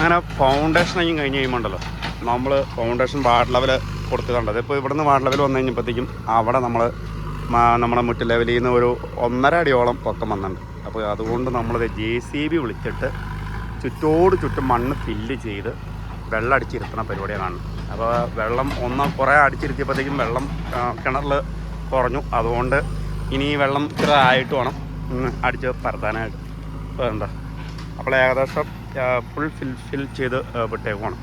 അങ്ങനെ ഫൗണ്ടേഷനെയും കഴിഞ്ഞ് കഴിയുമ്പോണ്ടല്ലോ നമ്മൾ ഫൗണ്ടേഷൻ വാർഡ് ലെവൽ കൊടുത്തു കണ്ടത് ഇപ്പോൾ ഇവിടുന്ന് വാർഡ് ലെവൽ വന്നു കഴിഞ്ഞപ്പോഴത്തേക്കും അവിടെ നമ്മൾ നമ്മുടെ മുറ്റ ലെവലിൽ നിന്ന് ഒരു ഒന്നര അടിയോളം പൊക്കം വന്നിട്ടുണ്ട്. അപ്പോൾ അതുകൊണ്ട് നമ്മളത് ജെ സി ബി വിളിച്ചിട്ട് ചുറ്റോട് ചുറ്റും മണ്ണ് ഫില്ല് ചെയ്ത് വെള്ളം അടിച്ചിരുത്തുന്ന പരിപാടിയാണ് അപ്പോൾ വെള്ളം ഒന്ന് കുറേ അടിച്ചിരുത്തിയപ്പോഴത്തേക്കും വെള്ളം കിണറിൽ കുറഞ്ഞു. അതുകൊണ്ട് ഇനി വെള്ളം ഇത്ര ആയിട്ട് വേണം അടിച്ച് പരത്താനായിട്ട്. എന്താ? അപ്പോൾ ഏകദേശം ഫുൾ ഫിൽ ഫിൽ ചെയ്ത് വിട്ടേക്കുവാണ്.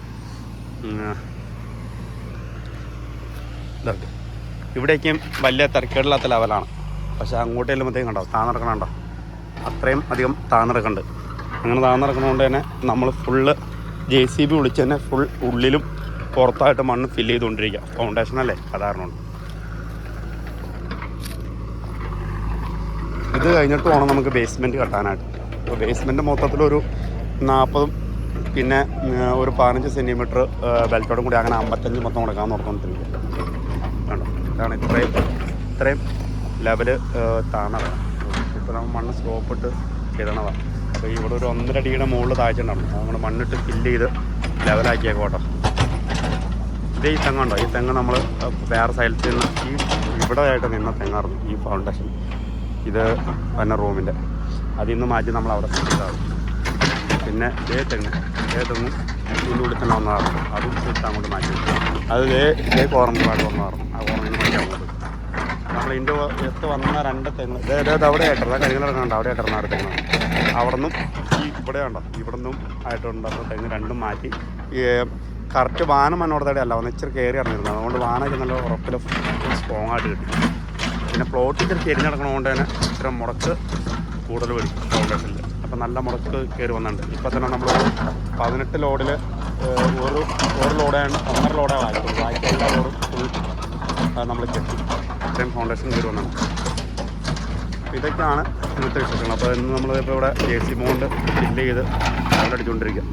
ഇതൊക്കെ ഇവിടേക്കും വലിയ തിരക്കേടില്ലാത്ത ലെവലാണ്. പക്ഷേ അങ്ങോട്ട് ചെല്ലുമ്പോഴത്തേക്കും കണ്ടോ താന്നിറക്കണുണ്ടോ അത്രയും അധികം താന്നിറക്കുന്നുണ്ട് അങ്ങനെ താന്നിറക്കണതുകൊണ്ട് തന്നെ നമ്മൾ ഫുള്ള് ജെ സി ബി വിളിച്ച് തന്നെ ഫുൾ ഉള്ളിലും പുറത്തായിട്ട് മണ്ണ് ഫില്ല് ചെയ്തുകൊണ്ടിരിക്കുക ഫൗണ്ടേഷൻ അല്ലേ? സാധാരണ ഇത് കഴിഞ്ഞിട്ട് വേണം നമുക്ക് ബേസ്മെന്റ് കെട്ടാനായിട്ട്. അപ്പോൾ ബേസ്മെന്റ് മൊത്തത്തിലൊരു നാൽപ്പതും പിന്നെ ഒരു പതിനഞ്ച് സെന്റിമീറ്റർ ബെൽറ്റോടും കൂടി അങ്ങനെ അമ്പത്തഞ്ച് മൊത്തം കൊടുക്കാൻ നോക്കുന്നുണ്ട് കണ്ടോ? ഇതാണ് ഇത്രയും ഇത്രയും ലെവൽ താണതാണ് ഇപ്പോൾ നമ്മൾ മണ്ണ് സ്ലോപ്പ് ഇട്ട് ചെയ്തണതാണ് അപ്പോൾ ഇവിടെ ഒരു ഒന്നര അടിയുടെ മുകളിൽ താഴ്ചയുണ്ടാവും. നമ്മൾ മണ്ണിട്ട് ഫില്ല് ചെയ്ത് ലെവലാക്കിയേക്കോട്ടോ ഇതേ ഈ തെങ്ങുണ്ടോ ഈ തെങ്ങ് നമ്മൾ വേറെ സൈഡിൽ നിന്ന് ഈ ഇവിടെ ആയിട്ട് നിന്ന തെങ്ങായിരുന്നു ഈ ഫൗണ്ടേഷൻ ഇത് തന്നെ റൂമിന്റെ അതിൽ നിന്ന് മാറ്റി നമ്മൾ അവിടെ സെറ്റ് ചെയ്തതാണ് പിന്നെ ദേ തെങ്ങ്. ദേ തെങ്ങും. ഉള്ളിൽ തന്നെ വന്നതായിരുന്നു അതും സെറ്റ് അങ്ങോട്ട് മാറ്റി അത് ദേ ഇതേ കോർണറായിട്ട് വന്നതായിരുന്നു ആ കോർണറിൽ മാറ്റി അങ്ങോട്ട് നമ്മൾ ഇതിന്റെ എത്ത് വന്ന രണ്ട് തെങ്ങ്. ദേ ദേ അവിടെ ആയിട്ടില്ല കരികളൊക്കെ അവിടെ ആയിട്ടിരുന്ന ഒരു തെങ്ങ്. അവിടെ നിന്നും ഈ ഇവിടെ ഉണ്ടോ ഇവിടെ നിന്നും ആയിട്ടുണ്ട്. അപ്പോൾ തെങ്ങ് രണ്ടും മാറ്റി. കറക്റ്റ് വാനം മനോടത്തോടെ അല്ല. ഒന്ന് ഇച്ചിരി കയറി ഇറങ്ങിയിരുന്നു. അതുകൊണ്ട് വാനൊക്കെ നല്ല ഉറപ്പിൽ സ്ട്രോങ് ആയിട്ട് കിട്ടി. പിന്നെ പ്ലോട്ട് ഇച്ചിരി തിരിഞ്ഞടക്കണതുകൊണ്ട് തന്നെ ഇച്ചിരി മുടക്ക് കൂടുതൽ വരും. ഫൗണ്ടേഷനിൽ അപ്പം നല്ല മുടക്ക് കയറി വന്നിട്ടുണ്ട്. ഇപ്പം തന്നെ നമ്മൾ പതിനെട്ട് ലോഡിൽ ഒരു ഒരു ലോഡാണ് ഒന്നര ലോഡാണ് വായിക്കുള്ളൂ ബാക്കി എല്ലാ ലോഡും ഫുൾ നമ്മൾ കെട്ടി ഇത്രയും ഫൗണ്ടേഷൻ കയറി വന്നിട്ടുണ്ട്. ഇതൊക്കെയാണ് ഇന്നത്തെ വിശേഷങ്ങൾ. അപ്പോൾ ഇന്ന് നമ്മളിപ്പോൾ ഇവിടെ ജേഴ്സി മോണ്ട് ഫില്ല് ചെയ്ത് അടിച്ചുകൊണ്ടിരിക്കുക